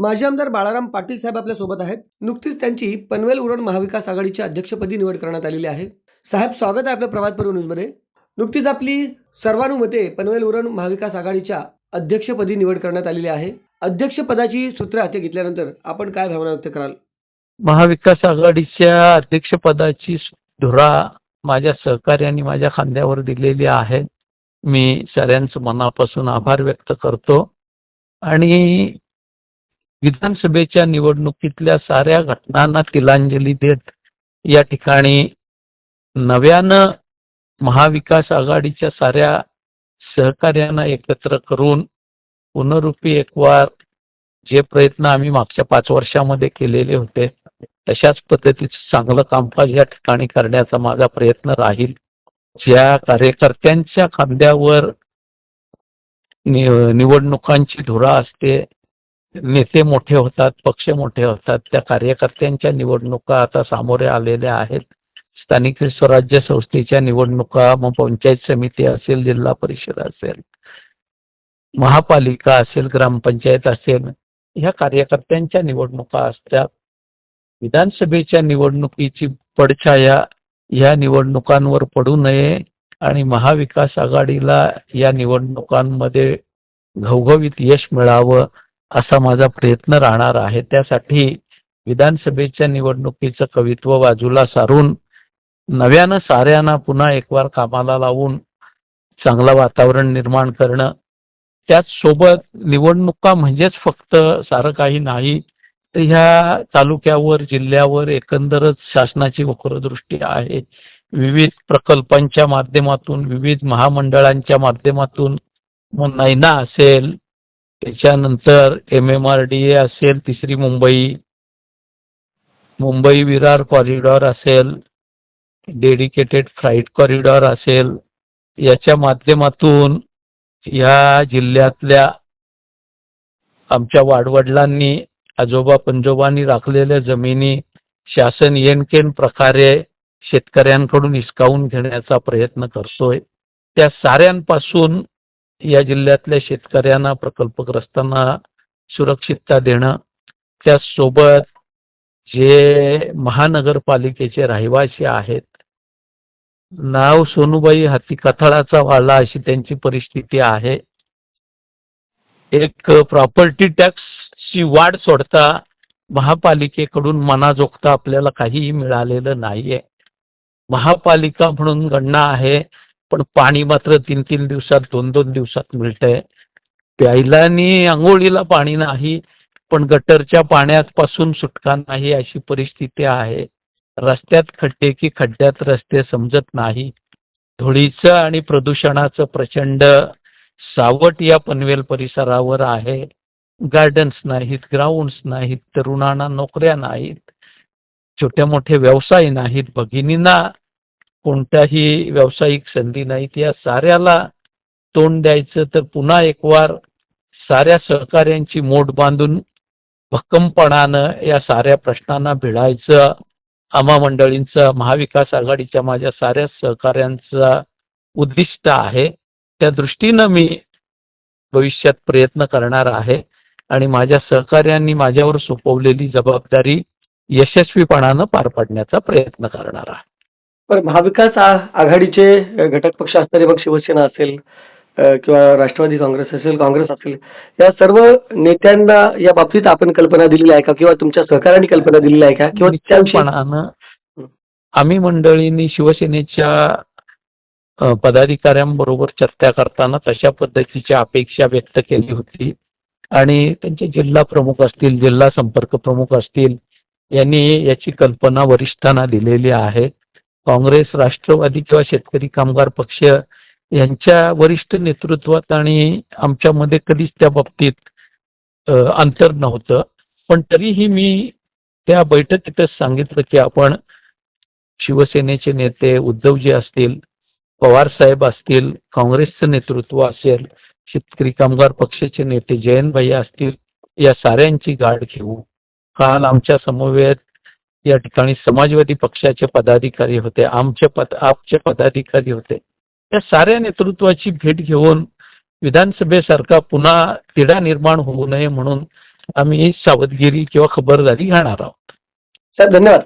माजी आमदार बाळाराम पाटील साहेब आपल्यासोबत आहेत. नुकतीच त्यांची पनवेल उरण महाविकास आघाडीच्या अध्यक्षपदी निवड करण्यात आलेली आहे. साहेब स्वागत आहे आपल्या प्रभात पर्व न्यूजमध्ये. नुकतीच आपली सर्वानुमते पनवेल उरण महाविकास आघाडीच्या अध्यक्षपदी निवड करण्यात आलेली आहे. अध्यक्षपदाची सूत्र हाती घेतल्यानंतर आपण काय भावना व्यक्त कराल? महाविकास आघाडीच्या अध्यक्षपदाची धुरा माझ्या सहकार्याने माझ्या खांद्यावर दिलेली आहे. मी साऱ्यांचं मनापासून आभार व्यक्त करतो. आणि विधानसभेच्या निवडणुकीतल्या साऱ्या घटनांना तिलांजली देत या ठिकाणी नव्यानं महाविकास आघाडीच्या साऱ्या सहकार्यांना एकत्र करून पुनरुपी एकवार जे प्रयत्न आम्ही मागच्या पाच वर्षामध्ये केलेले होते तशाच पद्धतीचं चांगलं कामकाज या ठिकाणी करण्याचा माझा प्रयत्न राहील. ज्या कार्यकर्त्यांच्या खांद्यावर निवडणुकांची धुरा असते नेते मोठे होतात पक्ष मोठे होतात त्या कार्यकर्त्यांच्या निवडणुका आता सामोरे आलेल्या आहेत. स्थानिक स्वराज्य संस्थेच्या निवडणुका मग पंचायत समिती असेल जिल्हा परिषद असेल महापालिका असेल ग्रामपंचायत असेल ह्या कार्यकर्त्यांच्या निवडणुका असतात. विधानसभेच्या निवडणुकीची पडछाया या निवडणुकांवर पडू नये आणि महाविकास आघाडीला या निवडणुकांमध्ये घवघवीत यश मिळावं असा माझा प्रयत्न राहणार आहे. त्यासाठी विधानसभेच्या निवडणुकीचं कवित्व बाजूला सारून नव्यानं साऱ्यांना पुन्हा एकवार कामाला लावून चांगलं वातावरण निर्माण करणं. त्याचसोबत निवडणुका म्हणजेच फक्त सारं काही नाही तर ह्या तालुक्यावर जिल्ह्यावर एकंदरच शासनाची वक्रदृष्टी आहे. विविध प्रकल्पांच्या माध्यमातून विविध महामंडळांच्या माध्यमातून मग नैना असेल त्याच्यानंतर M M R D A असेल तिसरी मुंबई मुंबई विरार कॉरिडॉर असेल डेडिकेटेड फ्लाईट कॉरिडॉर असेल. याच्या माध्यमातून या जिल्ह्यातल्या आमच्या वाडवडिलांनी आजोबा पंजोबांनी राखलेल्या जमिनी शासन येणकेन प्रकारे शेतकऱ्यांकडून हिसकावून घेण्याचा प्रयत्न करतोय. त्या साऱ्यांपासून या जिल्ह्यातल्या शेतकऱ्यांना प्रकल्पग्रस्तांना सुरक्षितता देणं त्यासोबत जे महानगरपालिकेचे रहिवासी आहेत नाव सोनूबाई हाती कथाळाचा वाला अशी त्यांची परिस्थिती आहे. एक प्रॉपर्टी टॅक्सची वाढ सोडता महापालिकेकडून मनाजोगता आपल्याला काहीही मिळालेलं नाहीये. महापालिका म्हणून गणना आहे पण पाणी मात्र तीन तीन दिवसात दोन दोन दिवसात मिळतंय. प्यायला आणि आंघोळीला पाणी नाही पण गटरच्या पाण्यापासून सुटका नाही अशी परिस्थिती आहे. रस्त्यात खड्डे की खड्ड्यात रस्ते समजत नाही. धुळीचं आणि प्रदूषणाचं प्रचंड सावट या पनवेल परिसरावर आहे. गार्डन्स नाहीत ग्राउंड्स नाहीत तरुणांना नोकऱ्या नाहीत छोटे मोठे व्यवसाय नाहीत भगिनींना कोणत्याही व्यावसायिक संधी नाहीत या साऱ्याला तोंड द्यायचं तर पुन्हा एक वार साऱ्या सहकार्यांची मोठ बांधून भक्कमपणानं या साऱ्या प्रश्नांना भिडायचं. आम्हा मंडळींचं महाविकास आघाडीच्या माझ्या साऱ्या सहकार्यांचा उद्दिष्ट आहे. त्या दृष्टीनं मी भविष्यात प्रयत्न करणार आहे. आणि माझ्या सहकार्यांनी माझ्यावर सोपवलेली जबाबदारी यशस्वीपणानं पार पाडण्याचा प्रयत्न करणार आहे. पण महाविकास आ- आघाडीचे घटक पक्ष असणारे मग शिवसेना असेल अ, किंवा राष्ट्रवादी काँग्रेस असेल काँग्रेस असेल या सर्व नेत्यांना या बाबतीत आपण कल्पना दिलेली आहे का? किंवा तुमच्या सहकार्याने कल्पना दिलेली आहे का? किंवा त्याविषयी निश्चितपणानं आम्ही मंडळींनी शिवसेनेच्या अ, पदाधिकाऱ्यांबरोबर चर्चा करताना तशा पद्धतीची अपेक्षा व्यक्त केली होती. आणि त्यांचे जिल्हा प्रमुख असतील जिल्हा संपर्क प्रमुख असतील यांनी याची कल्पना वरिष्ठांना दिलेली आहे. काँग्रेस राष्ट्रवादी किंवा शेतकरी कामगार पक्ष यांच्या वरिष्ठ नेतृत्वात आणि आमच्यामध्ये कधीच त्या बाबतीत अंतर नव्हतं. पण तरीही मी त्या बैठकीतच सांगितलं की आपण शिवसेनेचे नेते उद्धवजी असतील पवार साहेब असतील काँग्रेसचं नेतृत्व असेल शेतकरी कामगार पक्षाचे नेते जयंत भैया असतील या साऱ्यांची गाठ घेऊ. काल आमच्या समवेत या ठिकाणी समाजवादी पक्षाचे पदाधिकारी होते आमचे पद आपचे पदाधिकारी होते. या साऱ्या नेतृत्वाची भेट घेऊन विधानसभेसारखा पुन्हा तिढा निर्माण होऊ नये म्हणून आम्ही सावधगिरी किंवा खबरदारी घेणार आहोत. साहेब धन्यवाद.